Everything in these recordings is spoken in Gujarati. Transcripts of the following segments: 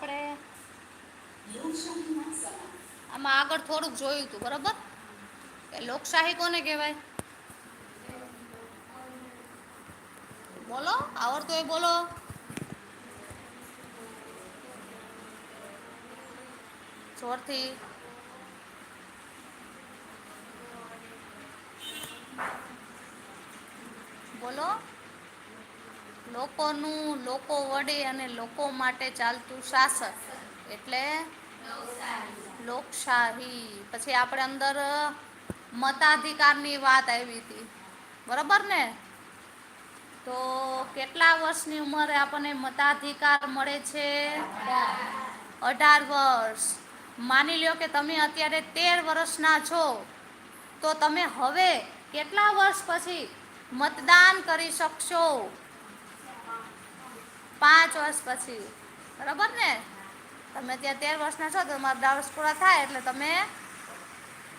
આપણે આમાં આગળ થોડુંક જોયું હતું બરાબર? કે લોકશાહી કોને કહેવાય? બોલો, આવડતું હોય બોલો. જોરથી. બોલો. લોકોનું, લોકો વડે અને લોકો માટે ચાલતું શાસન. એટલે લોકશાહી. પછી આપણે અંદર મતાધિકારની વાત આવી હતી. બરાબર ને? તો કેટલા વર્ષની ઉંમરે આપણને મતાધિકાર મળે છે? અઢાર વર્ષ. માની લ્યો કે તમે અત્યારે તેર વર્ષના છો. તો તમે હવે કેટલા વર્ષ પછી મતદાન કરી શકશો? પાંચ વર્ષ પછી. બરાબર ને? તમે ત્યાં તેર વર્ષના છો, તો તમારા વર્ષ પૂરા થાય, એટલે તમે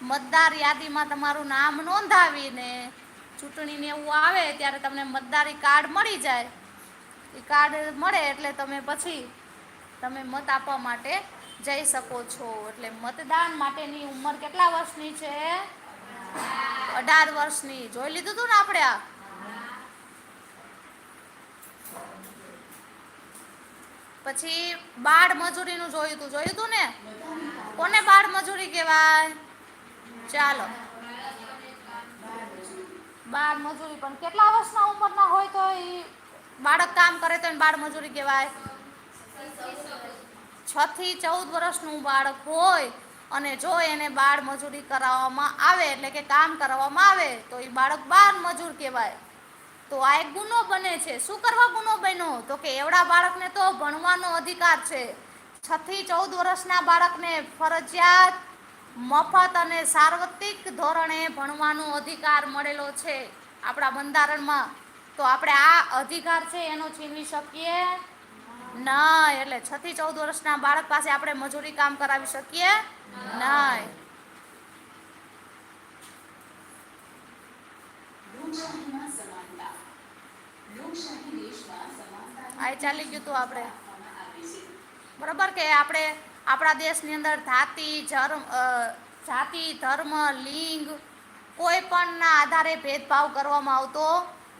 મતદાર યાદીમાં તમારું નામ નોંધાવીને ચૂંટણીને એવું આવે, ત્યારે તમને મતદારી કાર્ડ મળી જાય. એ કાર્ડ મળે એટલે તમે પછી તમે મત આપવા માટે જઈ શકો છો. એટલે મતદાન માટેની ઉંમર કેટલા વર્ષની છે? અઢાર વર્ષની. જોઈ લીધું હતું ને આપણે આ? પછી બાળ મજૂરીનું જોયું હતું જોયું હતું ને? કોને બાળ મજૂરી કહેવાય? ચાલો. બાળ મજૂરી, પણ કેટલા વર્ષના ઉંમરના હોય તો એ બાળક કામ કરે તો બાળ મજૂરી કહેવાય? છ થી ચૌદ વર્ષનું બાળક હોય અને જો એને બાળ મજૂરી કરાવવામાં આવે, એટલે કે કામ કરાવવામાં આવે, તો એ બાળક બાળ મજૂર કહેવાય. તો આ એક ગુનો બને છે. શું કરવા ગુનો બન્યો? તો કે એવડા બાળકને તો ભણવાનો અધિકાર છે. છ થી ચૌદ વર્ષના બાળકને ફરજિયાત મફત અને સાર્વત્રિક ધોરણે ભણવાનો અધિકાર મળેલો છે આપણા બંધારણમાં. તો આપણે આ અધિકાર છે એનો છીનવી શકીએ? નહીં. એટલે છ થી ચૌદ વર્ષના બાળક પાસે આપણે મજૂરી કામ કરાવી શકીએ? નહીં. આ ચાલી ગયું હતું આપણે. બરાબર કે આપણે આપણા દેશની અંદર જાતિ ધર્મ જાતિ, ધર્મ, લિંગ કોઈ પણના આધારે ભેદભાવ કરવામાં આવતો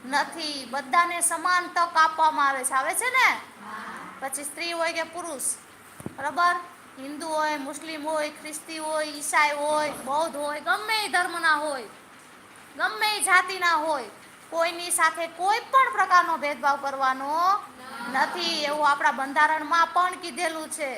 નથી. બધાને સમાન તક આપવામાં આવે છે. આવે છે ને? પછી સ્ત્રી હોય કે પુરુષ? બરાબર? હિન્દુ હોય, મુસ્લિમ હોય, ખ્રિસ્તી હોય, ઈસાઈ હોય, બૌદ્ધ હોય, ગમે ધર્મના હોય, ગમે એ જાતિના હોય. કોઈની સાથે કોઈ પણ પ્રકારનો ભેદભાવ કરવાનો નથી એવું આપણા બંધારણમાં પણ કીધેલું છે.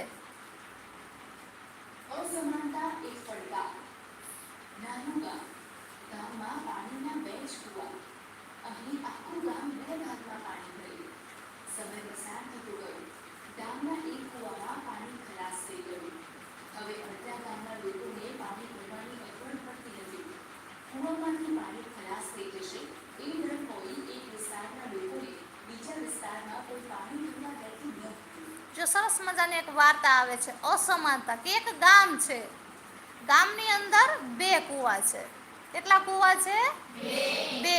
પાણી ખલાસ થઈ જશે એ ડર હોય એક વિસ્તારના લોકોએ બીજા વિસ્તારમાં કોઈ પાણી ભરવા રહેતું ન હતું જો સરસ મજાની એક વાર્તા આવે છે, અસમાનતા, કે એક ગામ છે. ગામની અંદર બે કૂવા છે. કેટલા કૂવા છે? બે.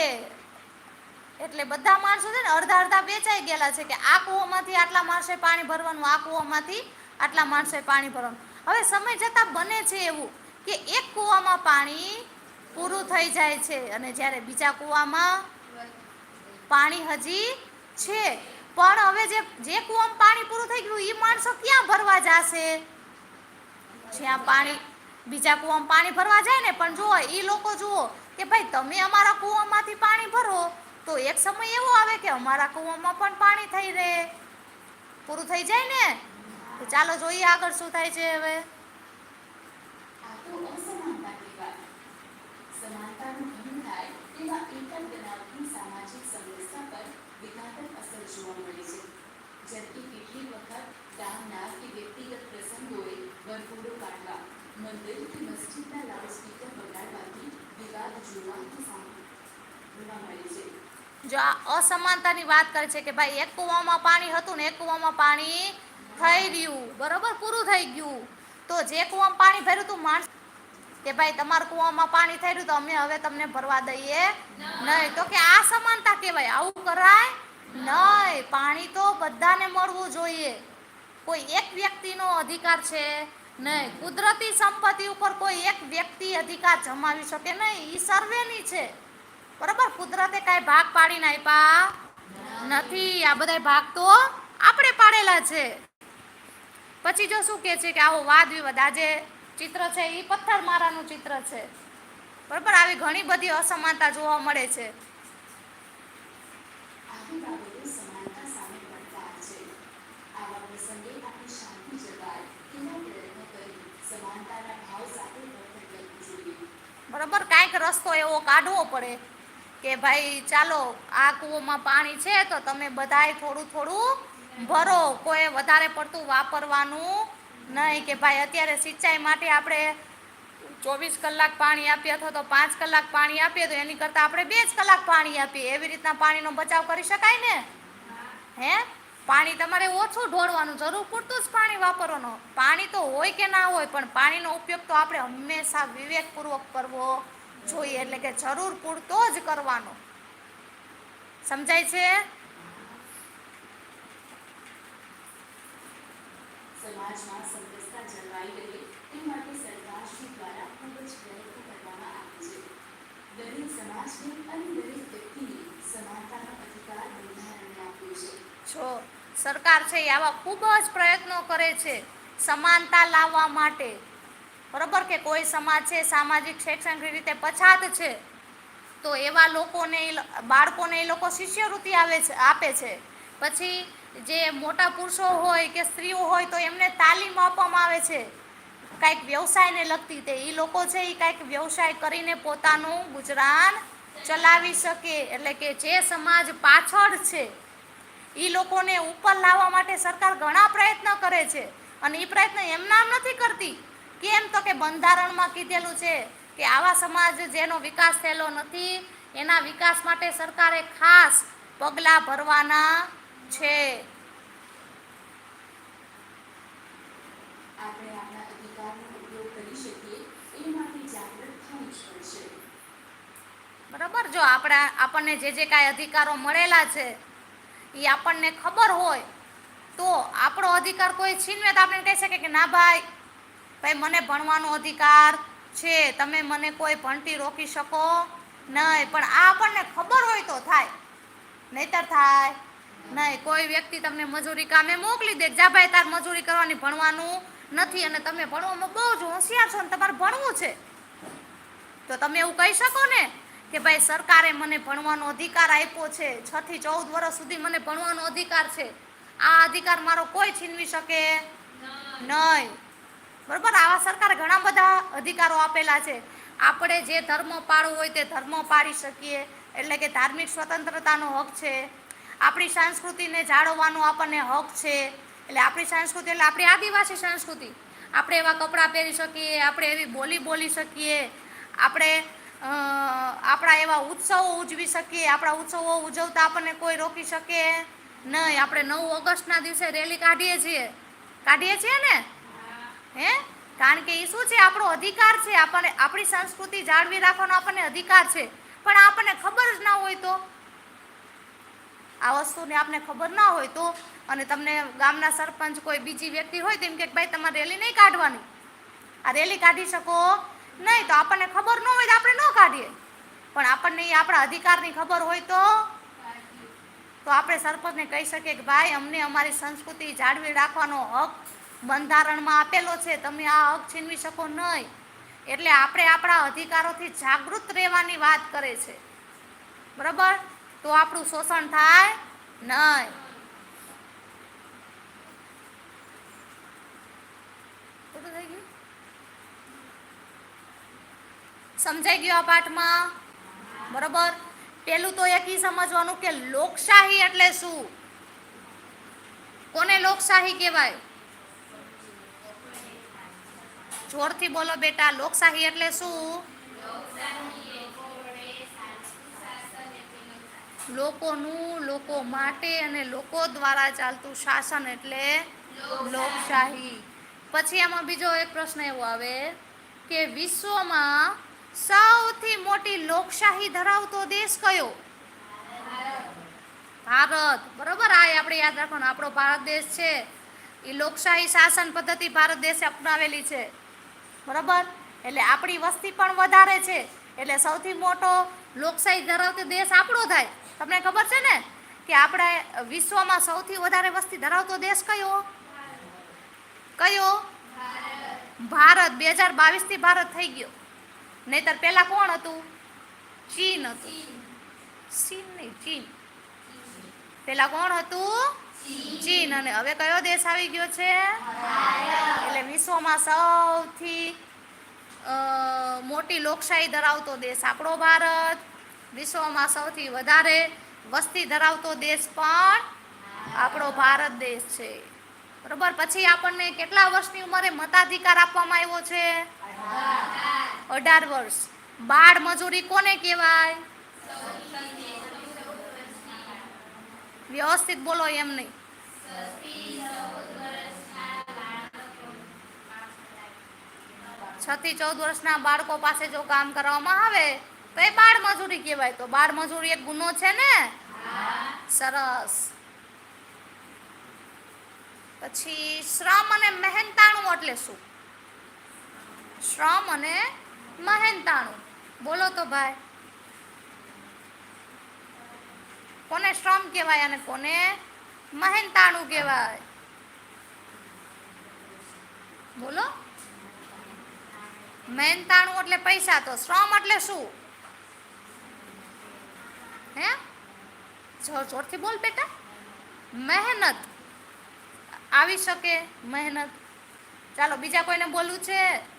એટલે બધા માણસો છે ને અડધા અડધા વેચાઈ ગયેલા છે કે આ કૂવામાંથી આટલા માણસે પાણી ભરવાનું, આ કૂવામાંથી આટલા માણસે પાણી ભરવાનું. હવે સમય જતાં બને છે એવું કે એક કૂવામાં પાણી પૂરું થઈ જાય છે અને જ્યારે બીજા કૂવામાં પાણી હજી છે. પણ હવે જે જે કૂવામાં પાણી પૂરું થઈ ગયું એ માણસો ક્યાં ભરવા જશે? જ્યાં પાણી, બીજા કૂવામાં પાણી ભરવા જાય ને, પણ જુઓ એ લોકો જુઓ કે ભાઈ, તમે અમારા કૂવામાંથી પાણી ભરો, તો એક સમય એવો આવે કે અમારા કૂવામાં પણ પાણી થઈ રહે. પૂરું થઈ જાય ને? તો ચાલો જોઈએ આગળ શું થાય છે હવે આ તો અસમાનતા કહેવાય સમાનતાનું ભંગ થાય તેવા એકલ બનાવની સામાજિક સમસ્યા પર વિઘાતક અસર જોવા મળે છે જેમ કે કેટલીક વખત ગામના કે વ્યક્તિગત પ્રસંગોએ વરઘોડો કાઢવા મંદિર કે મસ્જિદના લાઉડસ્પીકર બગાડવાથી વિવાદ જોવા કે સાંભળવા મળે છે જો આ અસમાનતાની વાત કરે છે કે ભાઈ એક કૂવામાં પાણી હતું ને એક કૂવામાં પાણી થઈ રહ્યું, બરોબર? પૂરું થઈ ગયું. તો જે કૂવામાં પાણી ભર્યું હતું માણસ કે ભાઈ તમારા કૂવામાં પાણી થઈ રહ્યું તો અમે હવે તમને ભરવા દઈએ નહીં. તો કે આ સમાનતા કહેવાય. આવું કરાય નહીં. પાણી તો બધાને મળવું જોઈએ. કોઈ એક વ્યક્તિનો અધિકાર છે નહીં, કુદરતી સંપત્તિ ઉપર કોઈ એક વ્યક્તિ અધિકાર જમાવી શકે નહીં. એ સર્વેની છે. બરાબર? કુદરતે કાંઈ ભાગ પાડીને આપ્યા નથી. આ બધા ભાગ તો આપણે પાડેલા છે. પછી જો શું કહે છે કે આવો વાદ વિવાદ. આજે ચિત્ર છે એ પથ્થર મારાનું ચિત્ર છે. બરાબર? આવી ઘણી બધી અસમાનતા જોવા મળે છે આવી બાબતો સમાનતા સામે પડકાર છે આવા પ્રસંગે આપણે શાંતિ જગાય એવા પ્રયત્ન કરી સમાનતાના ભાવ સાથે વર્તન કરવું જોઈએ બરાબર, કાંઈક રસ્તો એવો કાઢવો પડે કે ભાઈ, ચાલો, આ કૂવામાં પાણી છે તો તમે બધાય થોડું થોડું ભરો. કોઈ વધારે પડતું વાપરવાનું નહીં કે ભાઈ, અત્યારે સિંચાઈ માટે આપણે ચોવીસ કલાક પાણી આપીએ અથવા તો પાંચ કલાક પાણી આપીએ તો એની કરતાં આપણે બે જ કલાક પાણી આપીએ. એવી રીતના પાણીનો બચાવ કરી શકાય ને? હે? પાણી તમારે ઓછું ઢોળવાનું જરૂર પૂરતું જ પાણી વાપરવાનું. પાણી તો હોય કે ના હોય પણ પાણીનો ઉપયોગ તો આપણે હંમેશા વિવેકપૂર્વક કરવો જોઈએ એટલે કે જરૂર પૂરતો જ કરવાનો. સમજાય છે? સમાજમાં સમરસતા જળવાઈ રહે એ માટે સરકારશ્રી દ્વારા ખૂબ જ પ્રયત્નો કરવામાં આવે છે. દરેક સમાજને અને દરેક વ્યક્તિને સમાનતાનો અધિકાર બંધારણે આપ્યો છે. જો સરકાર છે એ આવા ખૂબ જ પ્રયત્નો કરે છે સમાનતા લાવવા માટે. બરાબર કે કોઈ સમાજ છે, સામાજિક, શૈક્ષણિક રીતે પછાત છે, તો એવા લોકોને બાળકોને એ લોકો શિષ્યવૃત્તિ આવે છે, આપે છે. પછી જે મોટા પુરુષો હોય કે સ્ત્રીઓ હોય તો એમને તાલીમ આપવામાં આવે છે. કાંઈક વ્યવસાયને લગતી તે એ લોકો છે એ કાંઈક વ્યવસાય કરીને પોતાનું ગુજરાન ચલાવી શકે. એટલે કે જે સમાજ પાછળ છે એ લોકોને ઉપર લાવવા માટે સરકાર ઘણા પ્રયત્ન કરે છે. અને એ પ્રયત્ન એમનામ નથી કરતી કેમ તો કે બંધારણમાં કીધેલું છે કે આવા સમાજ જેનો વિકાસ થયેલો નથી એના વિકાસ માટે સરકારે ખાસ પગલાં ભરવાના છે. આપણે આપણા અધિકારનો ઉપયોગ કરી શકીએ એ માટે જાગૃત થવું જ પડશે. બરાબર? જો આપણા આપણને જે જે કાંઈ અધિકારો મળેલા છે એ આપણને ખબર હોય, તો આપણો અધિકાર કોઈ છીનવે તો આપણે કહી શકે કે ના ભાઈ ભાઈ મને ભણવાનો અધિકાર છે, તમે મને કોઈ ભણતી રોકી શકો નહીં. પણ આ આપણને ખબર હોય તો થાય. નહીતર થાય નહીં. કોઈ વ્યક્તિ તમને મજૂરી કામે મોકલી દે જા ભાઈ, તાર મજૂરી કરવાની ભણવાનું નથી અને તમે ભણવામાં બહુ જ હોશિયાર છો ને તમારે ભણવું છે. તો તમે એવું કહી શકો ને? કે ભાઈ સરકારે મને ભણવાનો અધિકાર આપ્યો છે. છ થી ચૌદ વર્ષ સુધી મને ભણવાનો અધિકાર છે. આ અધિકાર મારો કોઈ છીનવી શકે? નહીં. બરોબર? આવા સરકારે ઘણા બધા અધિકારો આપેલા છે. આપણે જે ધર્મ પાળવો હોય તે ધર્મ પાળી શકીએ. એટલે કે ધાર્મિક સ્વતંત્રતાનો હક છે. આપણી સંસ્કૃતિને જાળવવાનો આપણને હક છે. એટલે આપણી સંસ્કૃતિ, એટલે આપણી આદિવાસી સંસ્કૃતિ. આપણે એવા કપડાં પહેરી શકીએ, આપણે એવી બોલી બોલી શકીએ. આપણે આપણા એવા ઉત્સવો ઉજવી શકીએ, આપણા ઉત્સવો ઉજવતા આપણને કોઈ રોકી શકે નહીં. આપણે નવ ઓગસ્ટના દિવસે રેલી કાઢીએ છીએ. કાઢીએ છીએ ને? હે? કારણ કે એ શું છે? આપણો અધિકાર છે. આપણને, આપણી સંસ્કૃતિ જાળવી રાખવાનો આપણને અધિકાર છે. પણ આપણને ખબર જ ના હોય તો? આ વસ્તુને આપને ખબર ના હોય તો? અને તમને ગામના સરપંચ કોઈ બીજી વ્યક્તિ હોય તેમ કે, ભાઈ, તમારે રેલી નહીં કાઢવાની. આ રેલી કાઢી શકો નહીં, તો આપણને ખબર ન હોય તો આપણે ન કાઢીએ. પણ આપણને એ આપણા અધિકારની ખબર હોય તો? તો આપણે સરપંચને કહી શકીએ કે ભાઈ, અમને અમારી સંસ્કૃતિ જાળવી રાખવાનો હક બંધારણમાં આપેલો છે. તમે આ હક છીનવી શકો નહીં. એટલે આપણે આપણા અધિકારોથી જાગૃત રહેવાની વાત કરે છે. બરાબર? તો આપણું શોષણ થાય નહીં. થઈ ગયું? સમજાઈ ગયો આ પાઠમાં? બરોબર? પેલું તો એક ઈ સમજવાનું કે લોકશાહી એટલે શું? કોને લોકશાહી કહેવાય? જોરથી બોલો બેટા, લોકશાહી એટલે શું? લોકોનું, લોકો માટે અને લોકો દ્વારા ચાલતું શાસન એટલે લોકશાહી. પછી આમાં બીજો એક પ્રશ્ન એવો આવે કે વિશ્વમાં સૌથી મોટી લોકશાહી ધરાવતો દેશ કયો? ભારત. બરોબર? આ આપણે યાદ રાખવાનું. આપણો ભારત દેશ છે. એ લોકશાહી શાસન પદ્ધતિ ભારત દેશે અપનાવેલી છે. બરાબર? એટલે આપણી વસ્તી પણ વધારે છે. એટલે સૌથી મોટો લોકશાહી ધરાવતો દેશ આપણો થાય. તમને ખબર છે ને કે આપણે વિશ્વમાં સૌથી વધારે વસ્તી ધરાવતો દેશ કયો? કયો? ભારત. બે હજાર બાવીસથી ભારત થઈ ગયો. નહીતર પહેલા કોણ હતું? ચીન હતું. ચીન નહીં, ચીન. પેલા કોણ હતું? ચીન. અને હવે કયો દેશ આવી ગયો છે? એટલે વિશ્વમાં સૌથી મોટી લોકશાહી ધરાવતો દેશ આપણો ભારત. વિશ્વમાં સૌથી વધારે વસ્તી ધરાવતો દેશ પણ આપણો ભારત દેશ છે. બરોબર? પછી આપણને કેટલા વર્ષની ઉંમરે મતાધિકાર આપવામાં આવ્યો છે? અઢાર વર્ષ. બાળ મજૂરી કોને કહેવાય? વ્યવસ્થિત બોલો એમ નહીં. છ થી ચૌદ વર્ષના બાળકો પાસે જો કામ કરવામાં આવે, તો એ બાળ મજૂરી કહેવાય. તો બાળ મજૂરી એક ગુનો છે ને? સરસ. પછી શ્રમ અને મહેનતાણું એટલે શું? શ્રમ અને મહેનતાણું બોલો તો ભાઈ. કોને શ્રમ કહેવાય અને કોને મહેનતાણું કહેવાય? બોલો. મહેનતાણું એટલે પૈસા તો. શ્રમ એટલે શું? હે? જોર જોરથી બોલ બેટા. મહેનત. આવી શકે મહેનત. ચાલો બીજા કોઈને બોલવું છે?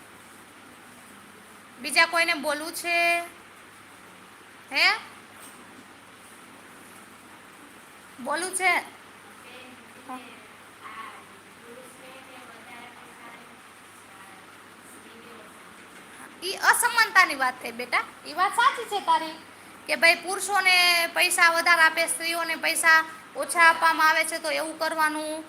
બીજા કોઈને બોલવું છે? હે? બોલવું છે? એ અસમાનતાની વાત થઈ બેટા. એ વાત સાચી છે તારી. કે ભાઈ પુરુષોને પૈસા વધારે આપે, સ્ત્રીઓને પૈસા ઓછા આપવામાં આવે છે તો એવું કરવાનું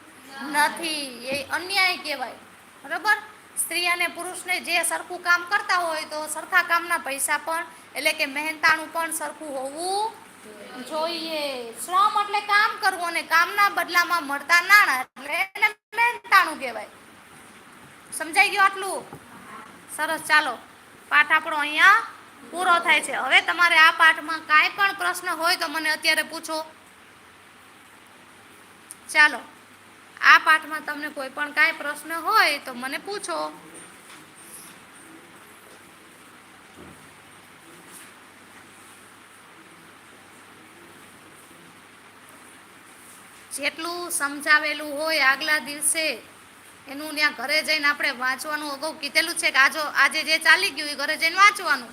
નથી. એ અન્યાય કહેવાય. બરાબર? સ્ત્રી અને પુરુષને જે સરખું કામ કરતા હોય તો સરખા કામના પૈસા પણ, એટલે કે મહેનતાણું પણ સરખું હોવું જોઈએ. શ્રમ એટલે કામ કરવું અને કામના બદલામાં મળતા નાણાં એટલે મહેનતાણું કહેવાય. સમજાઈ ગયું આટલું? સરસ, ચાલો. પાઠ આપણો અહીંયા પૂરો થાય છે. હવે તમારે આ પાઠમાં કાંઈ પણ પ્રશ્ન હોય તો મને અત્યારે પૂછો. ચાલો. આ પાઠમાં તમને કોઈ પણ કાંઈ પ્રશ્ન હોય તો મને પૂછો. જેટલું સમજાવેલું હોય આગલા દિવસે એનું ત્યાં ઘરે જઈને આપણે વાંચવાનું અગાઉ કીધેલું છે કે આજો આજે જે ચાલી ગયું એ ઘરે જઈને વાંચવાનું.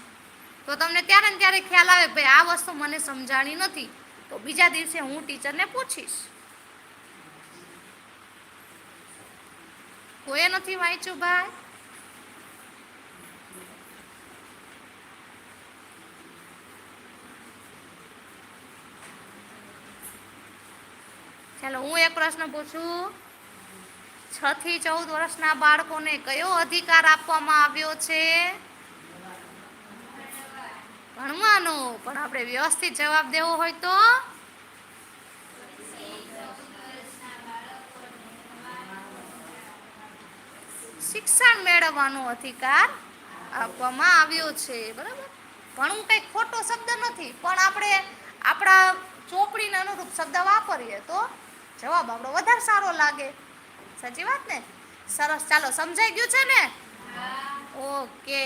તો તમને ત્યારે ને ત્યારે ખ્યાલ આવે ભાઈ આ વસ્તુ મને સમજાણી નથી. તો બીજા દિવસે હું ટીચરને પૂછીશ. કોઈએ નથી વાંચ્યું ભાઈ? ચાલો, હું એક પ્રશ્ન પૂછું. છ થી ચૌદ વર્ષના બાળકોને કયો અધિકાર આપવામાં આવ્યો છે? ભણવાનો, પણ આપણે વ્યવસ્થિત જવાબ દેવો હોય તો? શિક્ષણ મેળવવાનો અધિકાર આપવામાં આવ્યો છે બરાબર? ભણવું કંઈ ખોટો શબ્દ નથી પણ આપણે આપણા ચોપડીને અનુરૂપ શબ્દ વાપરીએ તો જવાબ આપણો વધારે સારો લાગે. સાચી વાત ને? સરસ. ચાલો સમજાઈ ગયું છે ને? ઓકે.